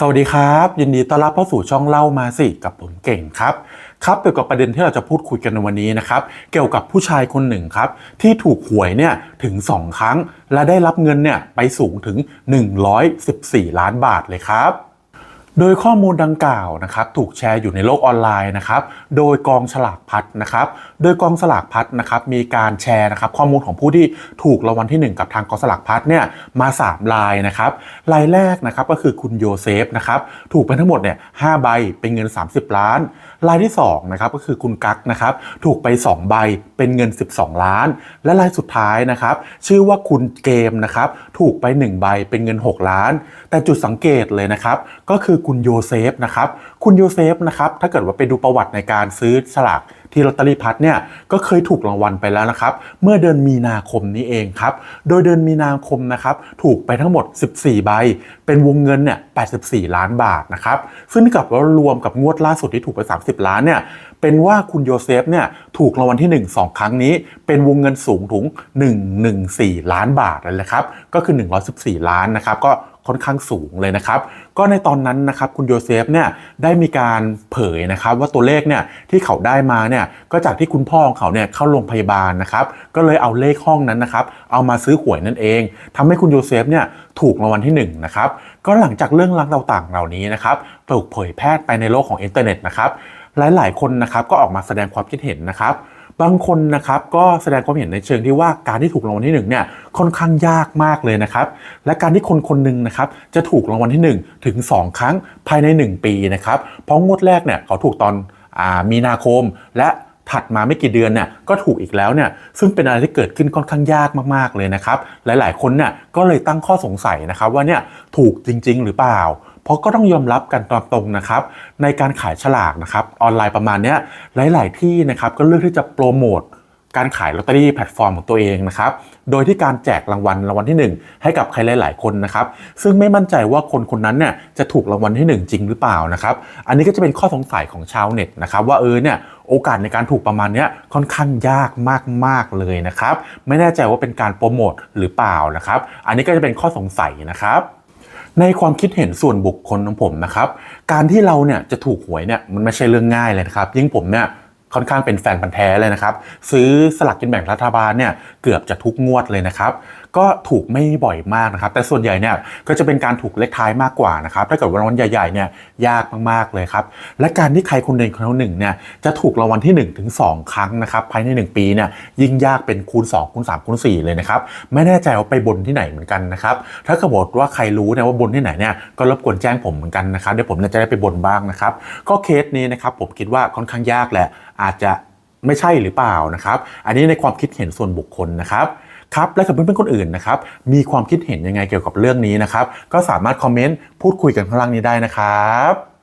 สวัสดีครับ ยินดีต้อนรับเข้าสู่ช่องเล่ามาสิกับผมเก่งครับครับเกี่ยวกับประเด็นที่เราจะพูดคุยกันในวันนี้นะครับเกี่ยวกับผู้ชายคนหนึ่งครับที่ถูกหวยเนี่ยถึง 2 ครั้ง และได้รับเงินเนี่ยไปสูงถึง 114 ล้านบาทเลยครับ โดยข้อมูลดังกล่าวนะครับถูกแชร์อยู่ในโลกออนไลน์นะครับโดยกองฉลากพัดนะครับโดยกองสลากพัดนะครับมีการแชร์นะครับข้อมูลของผู้ที่ถูกรางวัลที่ 1 กับทางกองสลากพัดเนี่ยมา 3 รายนะครับรายแรกนะครับก็คือคุณโยเซฟนะครับถูกไปทั้งหมดเนี่ย5ใบเป็นเงิน 30 ล้าน รายที่2นะครับก็คือคุณกั๊กนะครับถูกไป 2 ใบเป็นเงิน 12 ล้าน และรายสุดท้ายนะครับชื่อว่าคุณเกมนะครับถูกไป 1 ใบเป็นเงิน 6 ล้าน แต่จุดสังเกตเลยนะครับก็คือคุณโยเซฟนะครับ คุณโยเซฟนะครับ ถ้าเกิดว่าไปดูประวัติในการซื้อสลากที่ลอตเตอรี่พัดเนี่ย ก็เคยถูกรางวัลไปแล้วนะครับ เมื่อเดือนมีนาคมนี้เองครับ โดยเดือนมีนาคมนะครับ ถูกไปทั้งหมด 14 ใบ เป็นวงเงินเนี่ย 84 ล้านบาทนะครับ ซึ่งกิดว่ารวมกับงวดล่าสุดที่ถูกไป 30 ล้านเนี่ย เป็นว่าคุณโยเซฟเนี่ยถูกรางวัลที่ 1 2 ครั้งนี้ เป็นวงเงินสูงถึง114 ล้านบาทเลยนะครับ ก็คือ 114 ล้านนะครับ ก็ ค่อนข้างสูงเลยนะครับ ก็ในตอนนั้นนะครับคุณโยเซฟเนี่ยได้มีการเผยนะครับว่าตัวเลขเนี่ยที่เขาได้มาเนี่ยก็จากที่คุณพ่อของเขาเนี่ยเข้าโรงพยาบาลนะครับ ก็เลยเอาเลขห้องนั้นนะครับ เอามาซื้อหวยนั่นเองทำให้คุณโยเซฟเนี่ยถูกรางวัลที่1นะครับก็หลังจากเรื่องราวต่างๆเหล่านี้นะครับถูกเผยแพร่ไปในโลกของอินเทอร์เน็ตนะครับหลายๆคนนะครับก็ออกมาแสดงความคิดเห็นนะครับ บางคนนะครับก็แสดงความเห็นในเชิงที่ว่าการที่ถูกรางวัลที่หนึ่งเนี่ยค่อนข้างยากมากเลยนะครับและการที่คนคนหนึ่งนะครับจะถูกรางวัลที่ 1 ถึง 2 ครั้งภายใน 1 ปีนะครับเพราะงวดแรกเนี่ยเขาถูกตอนอามีนาคมและถัดมาไม่กี่เดือนเนี่ยก็ถูกอีกแล้วเนี่ยซึ่งเป็นอะไรที่เกิดขึ้นค่อนข้างยากมากๆเลยนะครับหลายๆคนเนี่ยก็เลยตั้งข้อสงสัยนะครับว่าเนี่ยถูกจริง ๆ หรือเปล่า เพราะก็ต้องยอมรับกันตามตรงนะครับ ในการขายฉลากนะครับออนไลน์ประมาณนี้หลาย ๆ ที่นะครับก็เลือกที่จะโปรโมทการขายลอตเตอรี่แพลตฟอร์มของตัวเองนะครับ โดยที่การแจกรางวัลรางวัลที่ 1 ให้กับใครหลาย ๆ คนนะครับ ซึ่งไม่มั่นใจว่าคนคนนั้นเนี่ยจะถูกรางวัลที่ 1 จริงหรือเปล่านะครับ อันนี้ก็จะเป็นข้อสงสัยของชาวเน็ตนะครับว่าเออเนี่ยโอกาสในการถูกประมาณนี้ค่อนข้างยากมาก ๆ เลยนะครับ ไม่แน่ใจว่าเป็นการโปรโมทหรือเปล่านะครับ อันนี้ก็จะเป็นข้อสงสัยนะครับ ในความคิดเห็นส่วนบุคคลของผมนะครับ การที่เราเนี่ยจะถูกหวยเนี่ยมันไม่ใช่เรื่องง่ายเลยนะครับ ยิ่งผมเนี่ย ค่อนข้างเป็นแฟนพันธ์แท้เลยนะครับ ซื้อสลากกินแบ่งรัฐบาลเนี่ยเกือบจะทุกงวดเลยนะครับ ก็ถูกไม่บ่อยมากนะครับ แต่ส่วนใหญ่เนี่ยก็จะเป็นการถูกเลขท้ายมากกว่านะครับ ถ้าเกิดว่ารางวัลใหญ่ๆเนี่ยยากมากๆเลยครับ และการที่ใครคนหนึ่งคนหนึ่งเนี่ยจะถูกรางวัลที่1ถึง2ครั้งนะครับภายใน 1 ปีเนี่ยยิ่งยากเป็นคูณ2คูณ3คูณ4เลยนะครับไม่แน่ใจว่าไปบนที่ไหนเหมือนกันนะครับถ้าเกิดว่าใครรู้เนี่ยว่าบนที่ไหนเนี่ยก็รบกวนแจ้งผมเหมือนกันนะครับเดี๋ยวผมจะได้ไปบนบ้างนะครับก็เคสนี้นะครับผมคิดว่าค่อนข้างยากแหละ อาจจะไม่ใช่หรือเปล่านะครับ อันนี้ในความคิดเห็นส่วนบุคคลนะครับครับและกับเพื่อนๆคนอื่นนะครับมีความคิดเห็นยังไงเกี่ยวกับเรื่องนี้นะครับ ก็สามารถคอมเมนต์พูดคุยกันข้างล่างนี้ได้นะครับ